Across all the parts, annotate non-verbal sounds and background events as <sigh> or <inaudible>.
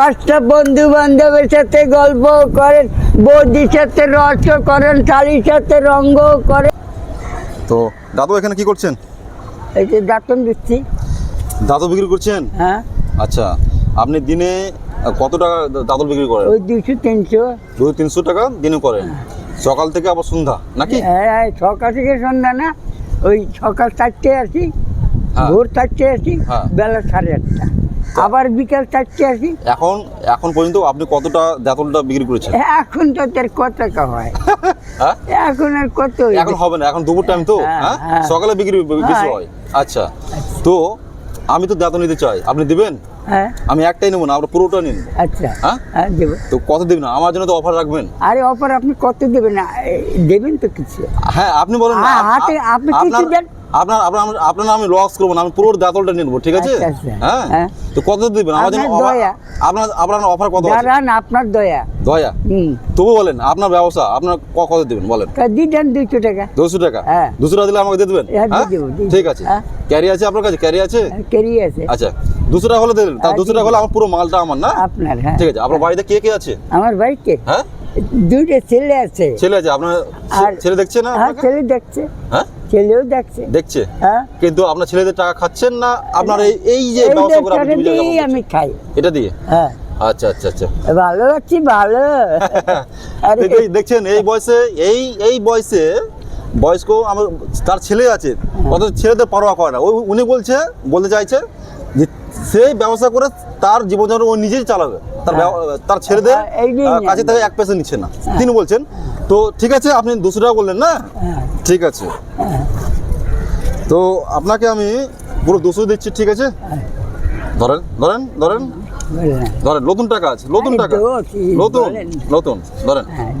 পাঁচটা বন্ধু বান্ধবের সাথে গল্প করেন বৌদির সাথে রস করেন শালির সাথে রঙ্গ করেন। তো দাদু এখানে কি করছেন? এই যে দাঁতন দিচ্ছি। দাদু বিক্রি করছেন? হ্যাঁ। আচ্ছা আপনি দিনে কত টাকা দাদুর বিক্রি করেন? ওই দুশো তিনশো। দু তিনশো টাকা দিনে করেন। সকাল থেকে আবার সন্ধ্যা নাকি? হ্যাঁ সকাল থেকে সন্ধ্যা না ওই সকাল চারটে আসি হ্যাঁ। ভোর চারটে আসি হ্যাঁ। বেলা সাড়ে আটটা। আবার বিকাল চারটে আসি। এখন এখন পর্যন্ত আপনি কতটা দাঁতলটা বিক্রি করেছেন? এখন তো তার কত টাকা হয়? <laughs> হ্যাঁ? এখন আর কত এখন হবে না এখন দুপুর টাইম তো হ্যাঁ, হ্যাঁ। সকালে বিক্রি বেশি হ্যাঁ। হয়। আচ্ছা। তো আমি তো দাঁত নিতে চাই। আপনি দিবেন? হ্যাঁ। আমি একটাই নেব না আমরা পুরোটা নিন। আচ্ছা। হ্যাঁ? দেবো। তো কত দিবেন? আমার জন্য তো অফার রাখবেন। আরে অফার আপনি কত দেবেন? দেবেন তো কিছু। হ্যাঁ আপনি বলেন না, হাতে আপনি কিছু দেন। আপনার আপনার আপনার আমি লস করব না আমি পুরো দাঁতলটা নিয়ে নেব ঠিক আছে? আচ্ছা, আচ্ছা। হ্যাঁ? হ্যাঁ। তো কত দিবেন? জন্য আপনার। আপনার অফার কত দাঁড়ান আপনার দয়া। দয়া? তবু বলেন আপনার ব্যবসা আপনার কত দিবেন? বলেন। দিয়ে দুইশো টাকা। দুশো টাকা? হ্যাঁ। দুশো টাকা দিলে আমাকে দিয়ে দেবেন? হ্যাঁ, ঠিক আছে। ক্যারি আছে আপনার কাছে? ক্যারি আছে? কেরি আছে। আচ্ছা। দুশো টাকা হলে দিলেন তা হ্যাঁ, দুশো টাকা হলে আমার পুরো মালটা আমার না? আপনার হ্যাঁ। ঠিক আছে। আপনার বাড়িতে কে কে আছে? আমার বাড়িতে হ্যাঁ? দুইটা ছেলে আছে। ছেলে আছে। আপনার ছেলে দেখছে না হ্যাঁ ছেলে দেখছে। হ্যাঁ? ছেলেও দেখছে। দেখছে? হ্যাঁ? কিন্তু আপনার ছেলেদের টাকা খাচ্ছেন না? আপনার এই এই যে করে আপনি আমি খাই। এটা দিয়ে? হ্যাঁ। আচ্ছা আচ্ছা আচ্ছা। ভালো আছি ভালো। <laughs> আরে দেখছেন এই বয়সে এই এই বয়সে বয়স্ক আমার তার ছেলে আছে হ্যাঁ। অত ছেলেদের পরোয়া করে না। উনি বলছে বলতে চাইছে যে সেই ব্যবসা করে তার জীবনযাপন ও নিজেই চালাবে। তার ব্যব- তার ছেলেদের হ্যাঁ, কাছে থেকে এক পয়সা নিচ্ছে না। তিনি বলছেন তো ঠিক আছে আপনি দুশো টাকা বললেন না? হ্যাঁ, ঠিক আছে। তো আপনাকে আমি পুরো দুশো দিচ্ছি ঠিক আছে? ধরেন ধরেন ধরেন। ধরেন নতুন টাকা আছে নতুন টাকা। নতুন নতুন ধরেন। হ্যাঁ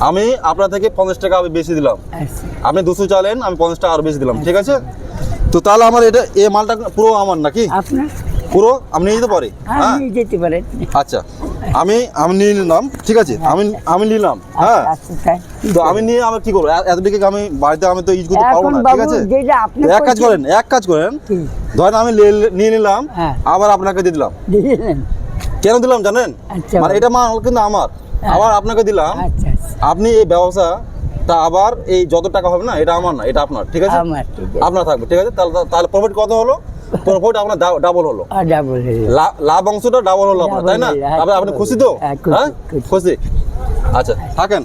আমি আপনার থেকে পঞ্চাশ টাকা আমি বেশি দিলাম। আচ্ছা। আপনি দুশো চালেন আমি পঞ্চাশ টাকা আরও বেশি দিলাম ঠিক আছে? তো তাহলে আমার এটা এই মালটা পুরো আমার নাকি? আপনার? পুরো আমি নিয়ে যেতে পারি হ্যাঁ? আপনি যেতে পারেন আচ্ছা আমি আমি নিয়ে নিলাম ঠিক আছে? আমি আমি নিলাম হ্যাঁ? আচ্ছা তো আমি নিয়ে আমার কি করব? এ- এতদিকে আমি বাড়িতে আমি তো ইউজ করতে পারব না ঠিক আছে? এক কাজ করেন এক কাজ করেন? ধরেন আমি নিয়ে নিলাম হ্যাঁ। আবার আপনাকে দিয়ে দিলাম। কেন দিলাম জানেন? আচ্ছা, মানে এটা মাল কিন্তু আমার। আবার আপনাকে দিলাম। আচ্ছা আচ্ছা। আপনি এই ব্যবসা তা আবার এই যত টাকা হবে না এটা আমার না এটা আপনার ঠিক আছে? আমার। আপনার থাকবে ঠিক আছে? তাহলে তাহলে প্রফিট কত হলো? প্রফিট আপনার ডাবল হলো। ডাবল লাভ অংশটা ডাবল হলো আপনার তাই না? হ্যাঁ, আপনি খুশি তো? হ্যাঁ, হ্যাঁ খুশি। খুশি। আচ্ছা থাকেন